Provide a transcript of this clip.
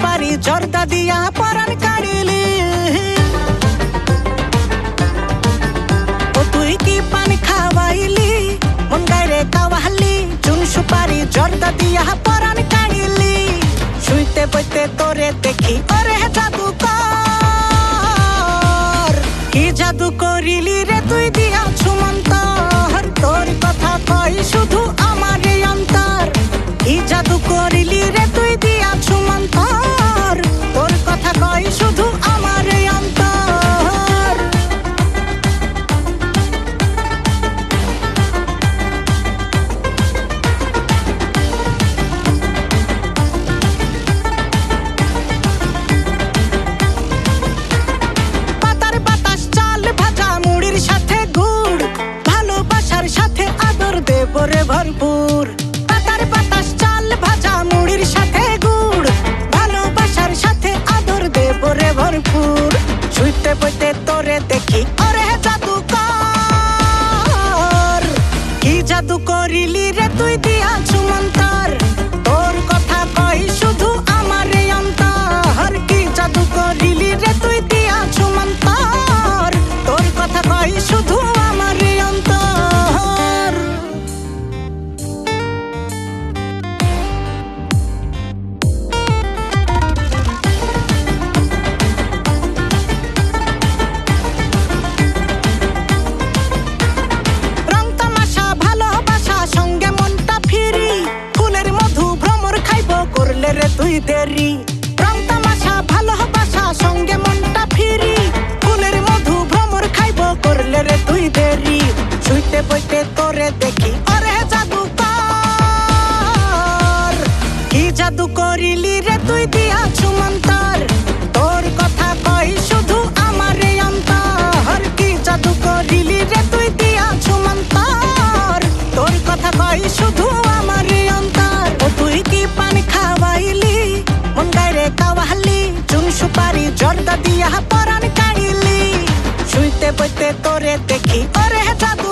সুপারি জর্দা দিয়া পরান কাড়িলি। ও তুই কি পান খাওয়াইলি? মন কাওয়ালি, চুন সুপারি জর্দা দিয়া পরান কাড়িলি। শুইতে বইতে তোরে দেখি, ওরে জাদু কর কি জাদু করিলি রে তুই দিয়া ছুমন্তর তোর? কথা কই শুধু আমার অন্তর। কি জাদু করিলি রে ভালোবাসার সাথে আদর দেব রে ভরপুর। পাতার বাতাস, চাল ভাজা, মুড়ির সাথে গুড়। ভালোবাসার সাথে আদর দেব রে ভরপুর। শুইতে বইতে তোরে দেখি, ওরে জাদু কর কি জাদু করিলি রে তুই দিয়া দেরি। রং তামাশা ভালোবাসা সঙ্গে মনটা ফিরি। ফুলের মধু, ভ্রমর খাইব, করলে রে তুই দেরি। ছুইতে বইতে তোরে দেখি অরে জাদু কর কি জাদু করিলি রে তুই, দিয়া ছুমন্তর তোর কথা কই, শুধু আমার অন্তর। কি জাদু করিলি রে তুই, দিয়া ছুমন্তর তোর কথা কই, শুধু আমার অন্তর। ও তুই কি পান পরান কাড়িলি শুইতে বইতে তোরে দেখি। ওরে জাদু